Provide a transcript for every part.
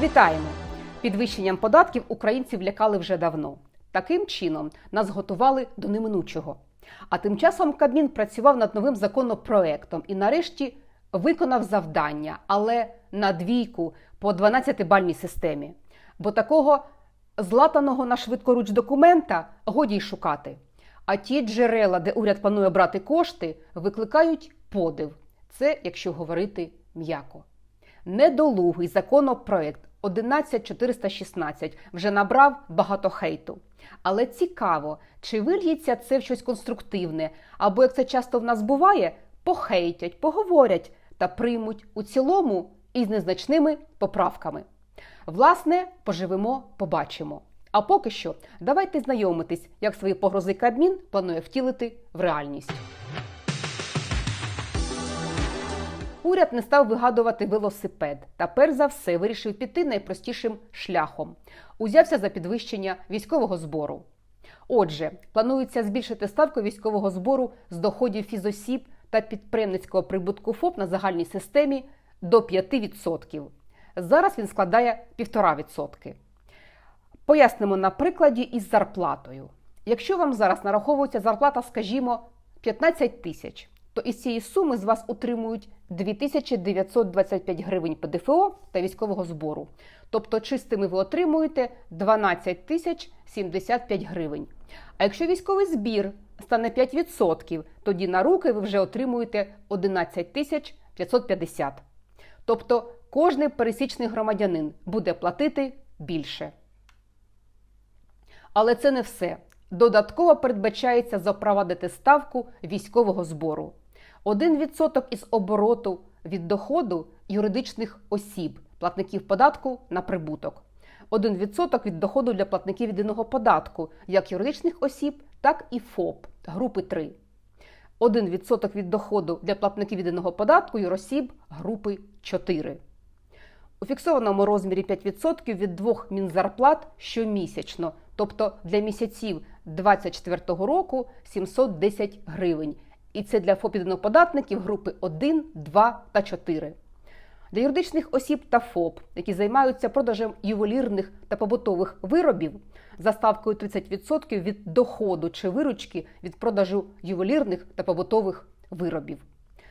Вітаємо! Підвищенням податків українців лякали вже давно. Таким чином нас готували до неминучого. А тим часом Кабмін працював над новим законопроектом і нарешті виконав завдання, але на двійку по 12-бальній системі. Бо такого златаного на швидкоруч документа годі й шукати. А ті джерела, де уряд планує брати кошти, викликають подив. Це якщо говорити м'яко. Недолугий законопроект 11416 вже набрав багато хейту. Але цікаво, чи вильється це в щось конструктивне, або як це часто в нас буває, похейтять, поговорять та приймуть у цілому із незначними поправками. Власне, поживемо, побачимо. А поки що, давайте знайомитись, як свої погрози Кабмін планує втілити в реальність. Уряд не став вигадувати велосипед та перш за все вирішив піти найпростішим шляхом. Узявся за підвищення військового збору. Отже, планується збільшити ставку військового збору з доходів фізосіб та підприємницького прибутку ФОП на загальній системі до 5%. Зараз він складає 1,5%. Пояснимо на прикладі із зарплатою. Якщо вам зараз нараховується зарплата, скажімо, 15 тисяч, то із цієї суми з вас утримують 2925 гривень ПДФО та військового збору. Тобто чистими ви отримуєте 12 тисяч 75 гривень. А якщо військовий збір стане 5%, тоді на руки ви вже отримуєте 11 тисяч 550. Тобто кожний пересічний громадянин буде платити більше. Але це не все. Додатково передбачається запровадити ставку військового збору. 1% із обороту від доходу юридичних осіб, платників податку на прибуток. 1% від доходу для платників єдиного податку, як юридичних осіб, так і ФОП групи 3. 1% від доходу для платників єдиного податку юросіб групи 4. У фіксованому розмірі 5% від двох мінзарплат щомісячно, тобто для місяців 2024 року 710 гривень. І це для ФОП-податників групи 1, 2 та 4. Для юридичних осіб та ФОП, які займаються продажем ювелірних та побутових виробів за ставкою 30% від доходу чи виручки від продажу ювелірних та побутових виробів.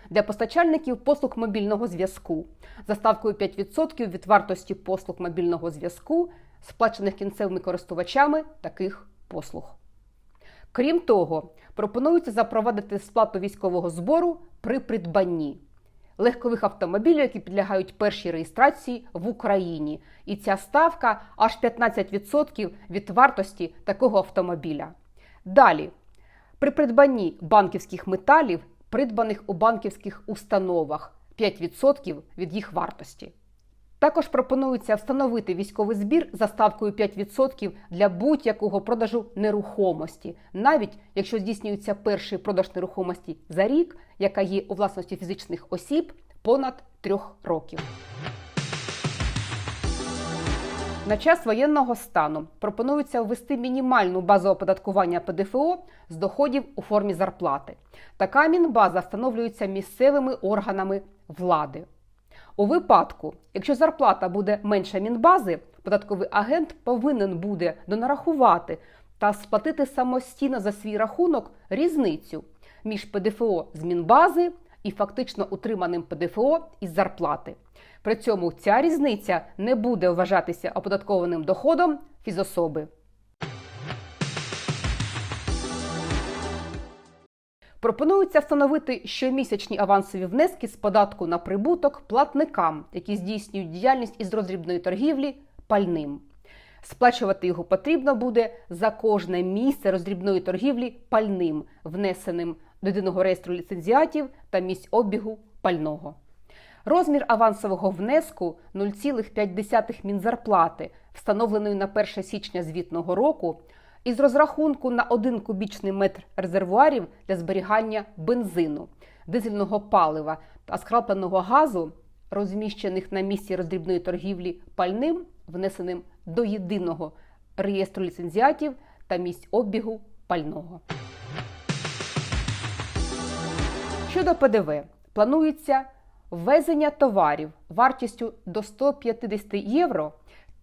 Для постачальників послуг мобільного зв'язку за ставкою 5% від вартості послуг мобільного зв'язку, сплачених кінцевими користувачами таких послуг. Крім того, пропонується запровадити сплату військового збору при придбанні легкових автомобілів, які підлягають першій реєстрації в Україні. І ця ставка аж 15% від вартості такого автомобіля. Далі, при придбанні банківських металів, придбаних у банківських установах 5% від їх вартості. Також пропонується встановити військовий збір за ставкою 5% для будь-якого продажу нерухомості, навіть якщо здійснюється перший продаж нерухомості за рік, яка є у власності фізичних осіб понад трьох років. На час воєнного стану пропонується ввести мінімальну базу оподаткування ПДФО з доходів у формі зарплати. Така мінбаза встановлюється місцевими органами влади. У випадку, якщо зарплата буде менша мінбази, податковий агент повинен буде донарахувати та сплатити самостійно за свій рахунок різницю між ПДФО з мінбази і фактично утриманим ПДФО із зарплати. При цьому ця різниця не буде вважатися оподаткованим доходом фізособи. Пропонується встановити щомісячні авансові внески з податку на прибуток платникам, які здійснюють діяльність із роздрібної торгівлі пальним. Сплачувати його потрібно буде за кожне місце роздрібної торгівлі пальним, внесеним до єдиного реєстру ліцензіатів та місць обігу пального. Розмір авансового внеску 0,5 мінзарплати, встановленої на 1 січня звітного року, із розрахунку на 1 кубічний метр резервуарів для зберігання бензину, дизельного палива та скрапленого газу, розміщених на місці роздрібної торгівлі пальним, внесеним до єдиного реєстру ліцензіатів та місць обігу пального. Щодо ПДВ, планується ввезення товарів вартістю до 150 євро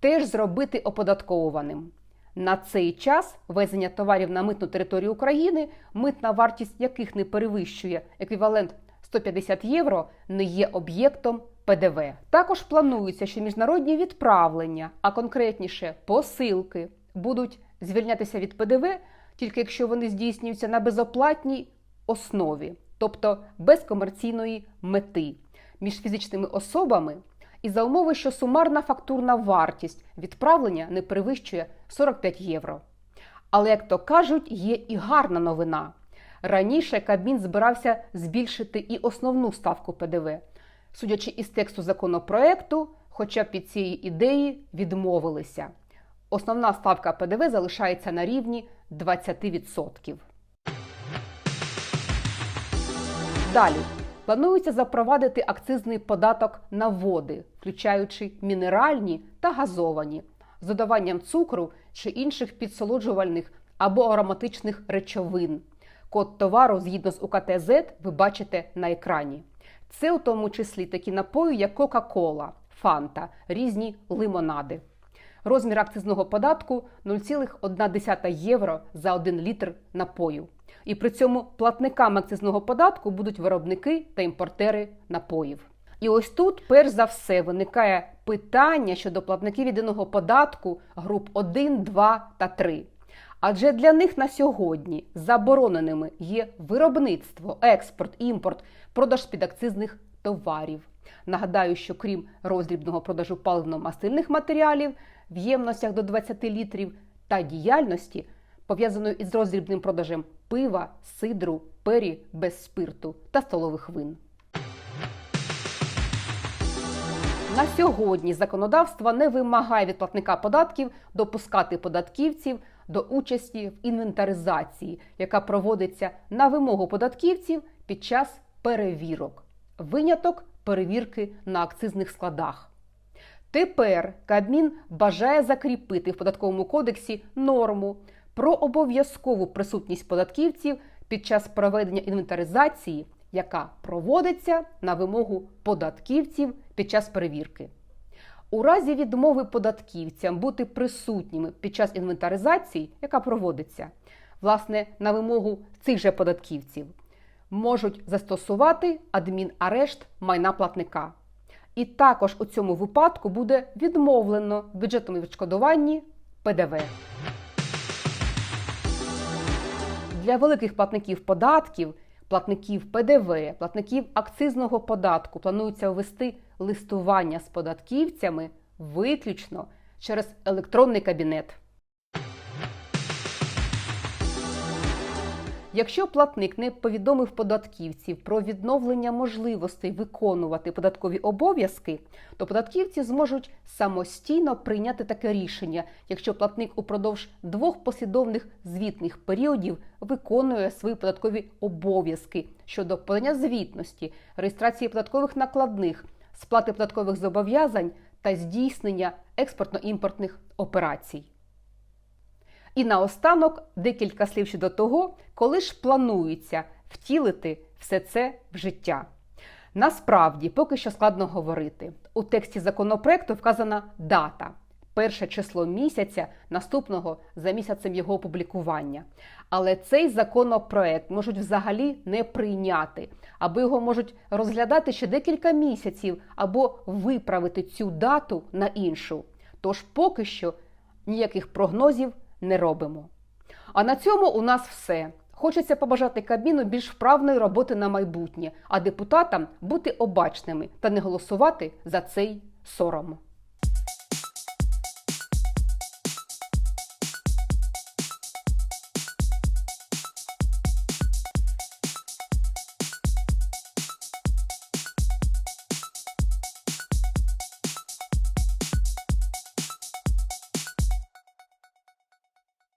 теж зробити оподатковуваним. На цей час ввезення товарів на митну територію України, митна вартість яких не перевищує еквівалент 150 євро, не є об'єктом ПДВ. Також планується, що міжнародні відправлення, а конкретніше посилки, будуть звільнятися від ПДВ тільки якщо вони здійснюються на безоплатній основі, тобто без комерційної мети між фізичними особами і за умови, що сумарна фактурна вартість відправлення не перевищує 45 євро. Але, як то кажуть, є і гарна новина. Раніше Кабмін збирався збільшити і основну ставку ПДВ. Судячи із тексту законопроекту, хоча б від цієї ідеї відмовилися. Основна ставка ПДВ залишається на рівні 20%. Далі планується запровадити акцизний податок на води, включаючи мінеральні та газовані, з додаванням цукру чи інших підсолоджувальних або ароматичних речовин. Код товару згідно з УКТЗ ви бачите на екрані. Це у тому числі такі напої, як Кока-Кола, Фанта, різні лимонади. Розмір акцизного податку 0,1 євро за 1 літр напою. І при цьому платниками акцизного податку будуть виробники та імпортери напоїв. І ось тут, перш за все, виникає питання щодо платників єдиного податку груп 1, 2 та 3. Адже для них на сьогодні забороненими є виробництво, експорт, імпорт, продаж підакцизних товарів. Нагадаю, що крім роздрібного продажу паливно-мастильних матеріалів в ємностях до 20 літрів та діяльності, пов'язаної із роздрібним продажем пива, сидру, пері без спирту та столових вин. На сьогодні законодавство не вимагає від платника податків допускати податківців до участі в інвентаризації, яка проводиться на вимогу податківців під час перевірок. Виняток перевірки на акцизних складах. Тепер Кабмін бажає закріпити в податковому кодексі норму про обов'язкову присутність податківців під час проведення інвентаризації, яка проводиться на вимогу податківців під час перевірки. У разі відмови податківцям бути присутніми під час інвентаризації, яка проводиться, власне, на вимогу цих же податківців, можуть застосувати адмінарешт майна платника. І також у цьому випадку буде відмовлено бюджетному відшкодуванні ПДВ. Для великих платників податків, платників ПДВ, платників акцизного податку планується ввести листування з податківцями виключно через електронний кабінет. Якщо платник не повідомив податківців про відновлення можливостей виконувати податкові обов'язки, то податківці зможуть самостійно прийняти таке рішення, якщо платник упродовж двох послідовних звітних періодів виконує свої податкові обов'язки щодо подання звітності, реєстрації податкових накладних, сплати податкових зобов'язань та здійснення експортно-імпортних операцій. І наостанок декілька слів щодо того, коли ж планується втілити все це в життя. Насправді, поки що складно говорити. У тексті законопроекту вказана дата перше число місяця наступного за місяцем його опублікування. Але цей законопроект можуть взагалі не прийняти, або його можуть розглядати ще декілька місяців, або виправити цю дату на іншу. Тож поки що ніяких прогнозів не робимо. А на цьому у нас все. Хочеться побажати Кабміну більш вправної роботи на майбутнє, а депутатам бути обачними та не голосувати за цей сором.